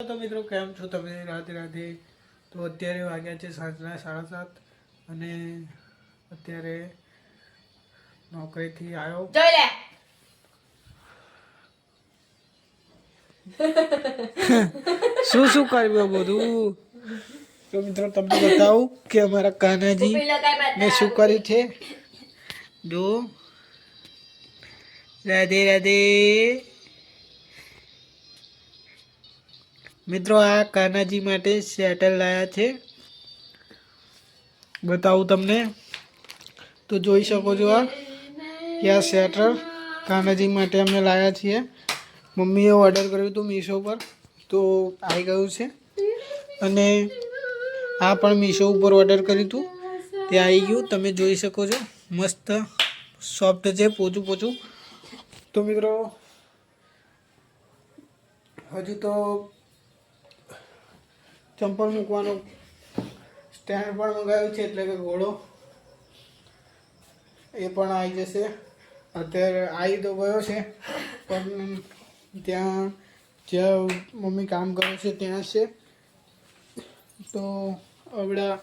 તો મિત્રો કેમ છો તમે? રાધે રાધે. તો અત્યારે વાગ્યા છે સાંજના સાડા સાત અને અત્યારે નોકરીથી આવ્યો જોઈ લે. શું શું કર્યું બધું? તો મિત્રો તમને બતાવું કે અમારા કાનાજી ને શું કર્યું છે? જો. રાધે રાધે. મિત્રો, આ કાનાજી માટે સેટલ લાયા છે. બતાવું તમને. તો જોઈ શકો છો આ કે આ સેટર કાનાજી માટે અમે લાયા છીએ. મમ્મીએ ઓર્ડર કર્યું હતું મીશો પર, તો આવી ગયું છે. અને આ પણ મીશો ઉપર ઓર્ડર કર્યું હતું. તે આવી ગયું. તમે જોઈ શકો છો. મસ્ત સોફ્ટ છે, પોચું પોચું. તો મિત્રો, હજુ તો ચંપલ મૂકવાનું સ્ટેન્ડ પણ મંગાવ્યું છે એટલે કે ઘોડો. એ પણ આવી જશે. અત્યારે આવી તો ગયો છે, પણ ત્યાં જ્યાં મમ્મી કામ કરે છે ત્યાં છે. તો હમણાં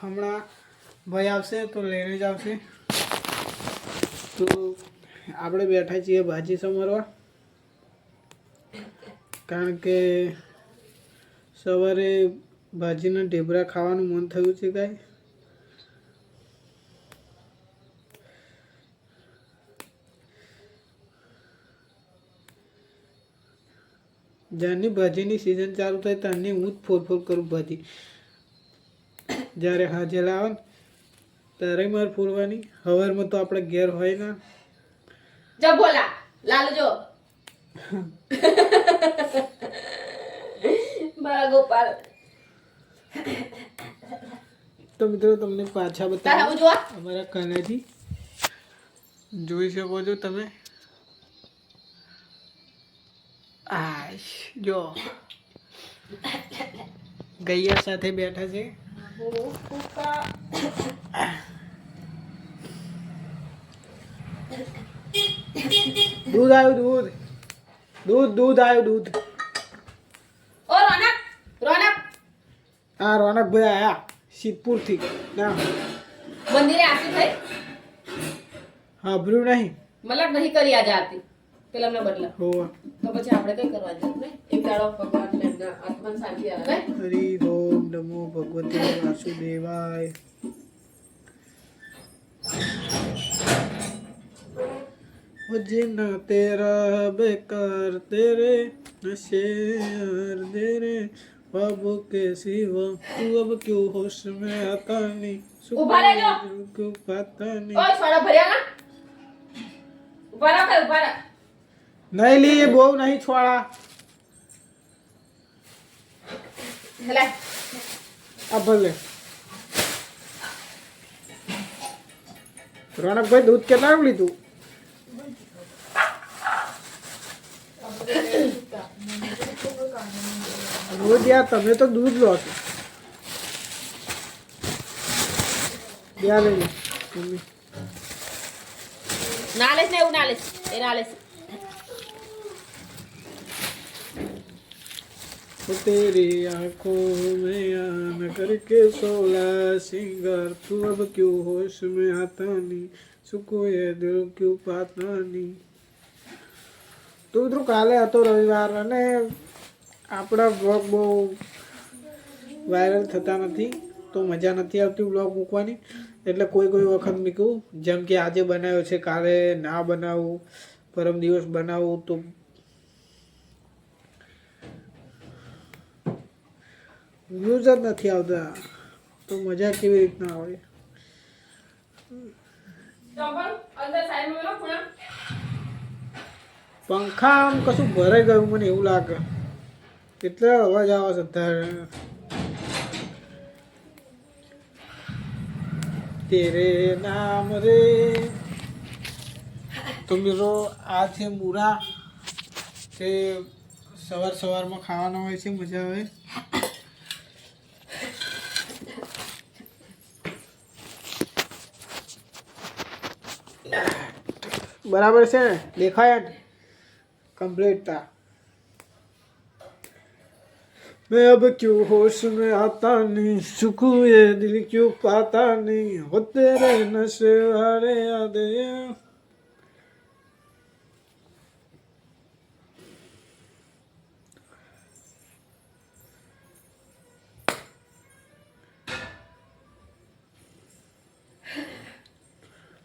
હમણાં ભાઈ આવશે તો લઈને જ આવશે. તો આપણે બેઠા છીએ ભાજી સમારવા કારણ કે સવારે ભાજીના ઢેબરા ખાવાનું મન થયું છે કાંઈ. જ્યારની ભાજીની સિઝન ચાલુ થાય ત્યારની હું જ ફોર કરું ભાજી. જ્યારે હાજેલા આવે ને, ત્યારે મારે ફોરવાની હવારમાં તો આપણે ઘેર હોય ના. જો બોલા. લાલુ જો મારા ગોપાલ. તો મિત્રો તમને પાછા બતાવો. અમારા કાનાજી. જોઈ શકો છો તમે. આશ જો. ગૈયા સાથે બેઠા છે. દૂધ આવ્યું દૂધ. દૂધ દૂધ આવ્યું દૂધ. ઓ રોનક રોનક. હા રોનકભાઈ આયા સિદ્ધપુરથી. ના. મંદિરે આરતી થઈ? હા બ્રુ નહીં. મતલબ નહીં કરી આજે આરતી. પેલા મેં બદલા. હો તો પછી આપણે કઈ કરવા જઈએ એક દાડો ભગવાન ને આત્મન શાંતિ આવે? હરિ ઓમ નમો ભગવતે વાસુદેવાય. वो जिन्ना तेरा बेकार तेरे नशे यार तेरे बाबू के सिवा तू अब क्यों होश में आता नहीं उभा रह जो। क्यों पाता नहीं ઓય છોડા ભર્યા ના ઉભા રહો કઈ ઉભા રહો नहीं ली ये बहु नहीं छोड़ा હેલા अब भले રોનક ભાઈ દૂધ કેટલાનું લીધું રોજ યાર તમે તો દૂધ લો છો યાર લઈ લો મમ્મી ના લેશ ને એવું ના લેશ એ ના લેશ वो तेरी आंखों में आना करके सोला सिंगर तू अब क्यों होश में आता नहीं सुको ये दिल क्यों पाता नहीं તો મિત્રો કાલે હતો રવિવાર અને આપણા બ્લોગ બહુ વાયરલ થતા નથી, તો મજા નથી આવતી બ્લોગ મૂકવાની. એટલે કોઈ કોઈ વખત મૂકું જેમ કે આજે બનાવ્યો છે, કાલે ના બનાવું, પરમ દિવસ બનાવું, તો વ્યૂઝ જ નથી આવતા. તો મજા કેવી રીતના આવે? અંદર સાઈડ પંખા આમ કશું ભરાઈ ગયું મને એવું લાગે. એટલે અવાજ આવે છે અત્યારે? તેરે નામ રે. તો મિત્રો, આ છે મૂરા. તે સવાર સવારમાં ખાવાનો હોય છે, મજા આવે. બરાબર છે ને? દેખાય જ? कंप्लीट था मैं अब क्यों होश में आता नहीं सुकून ये दिल क्यों पाता नहीं हो तेरे नशे वाले याद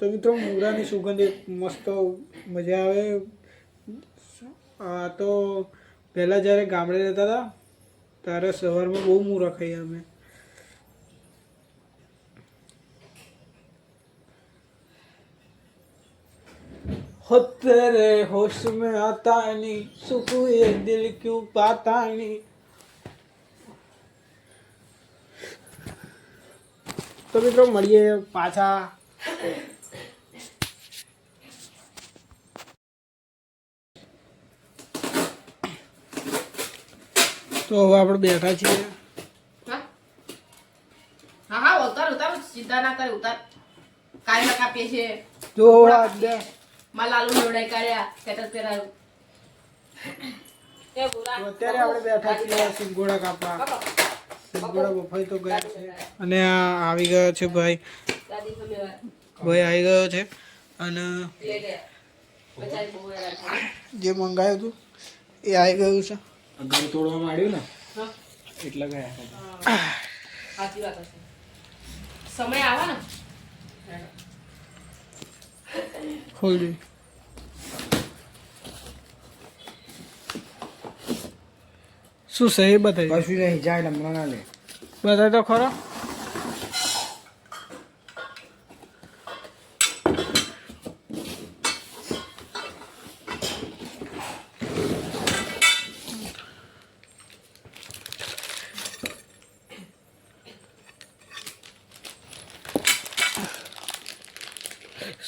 તો મિત્રો મૂળાની સુગંધ એક મસ્ત મજા આવે આ તો પહેલાં જ્યારે ગામડે રહેતા હતા ત્યારે સવારમાં બહુ મૂળા ખાઈએ અમે हो तेरे होश में आता नहीं सुकून ये दिल क्यों पाता नहीं તો મિત્રો મળીએ પાછા તો હવે આપણે બેઠા છીએ. હા? હા હા ઉતાર ઉતાર ચિંતા ના કરે ઉતાર. કાઈ ના કાપીએ છીએ. તો હવે આ બે. માં લાલુ જોડાઈ કાઢ્યા કેટર બુરા અત્યારે આપણે બેઠા છીએ સિંગોડા કાપવા. સિંગોડા બફાઈ તો ગયા છે. અને આ આવી ગયો છે ભાઈ. દાદી સામે ભાઈ આવી ગયો છે. અને. જે મંગાવ્યું હતું એ આવી ગયું છે. ઘર તોડવા માંડ્યું ને? એટલે ગયા. સાચી વાત હશે. સમય આવે ને. ખોલ શું સહી બતાવી કશું નહીં જાય હમણાં ના લે. બતાવી તો ખરો.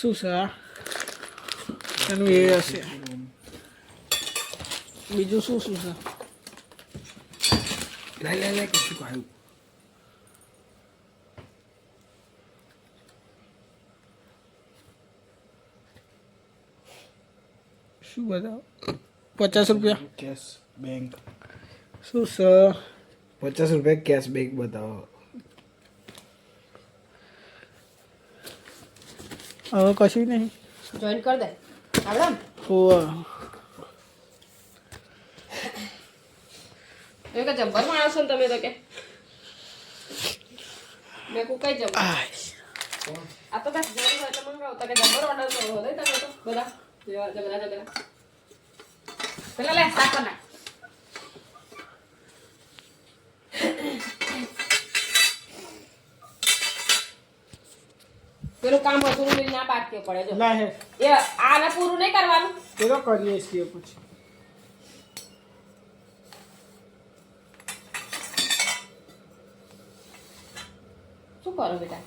શું છે આ એનું એ હશે બીજું શું શું છે લાઈ લે લે કશું આવ્યું શું બતાવો પચાસ રૂપિયા કેશ બેંક શું સર પચાસ રૂપિયા કેશ બેંક બતાવો હવે કશું નહીં. જોઈન કરી દે. આવડે ને? એ કે જબ્બર માણસ ને તમે તો કે? મેં કુ કઈ જબ્બર આ તો બસ જરૂર હોય એટલે મંગાવતા કે જબ્બર ઓર્ડર કરવો હોય તમે તો બધા. જબરા જબરા પેલા લે સાફ કર પેલું કામ હતું ને ના બાદ પડે જો. ના હે. એ આને પૂરું નહીં કરવાનું? પેલો કરીએ છીએ પછી. શું કરો બેટા?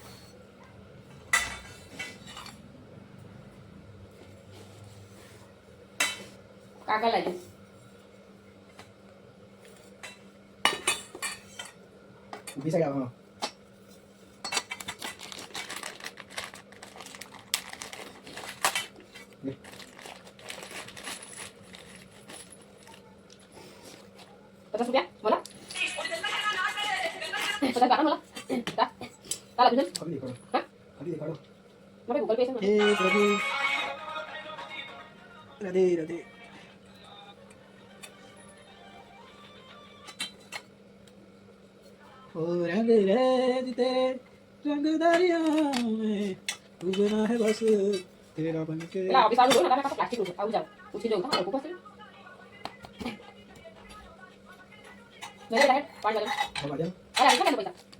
કાકા લાગ્યું. સાઈડ पता करा मला का काला तुझं खाली देखा हां खाली देखा मला गूगल पे से हे प्रभु राधे राधे ओ रंग रेत तेरे रंग दरिया में डूबना है बस तेरा बन के ला अभी सालू ना का प्लास्टिक उठा आओ जाओ उसी जो उठा ऊपर से मेरे लाइट पानी वाला हां आ जाओ છે અરે આવી ગયા પૈસા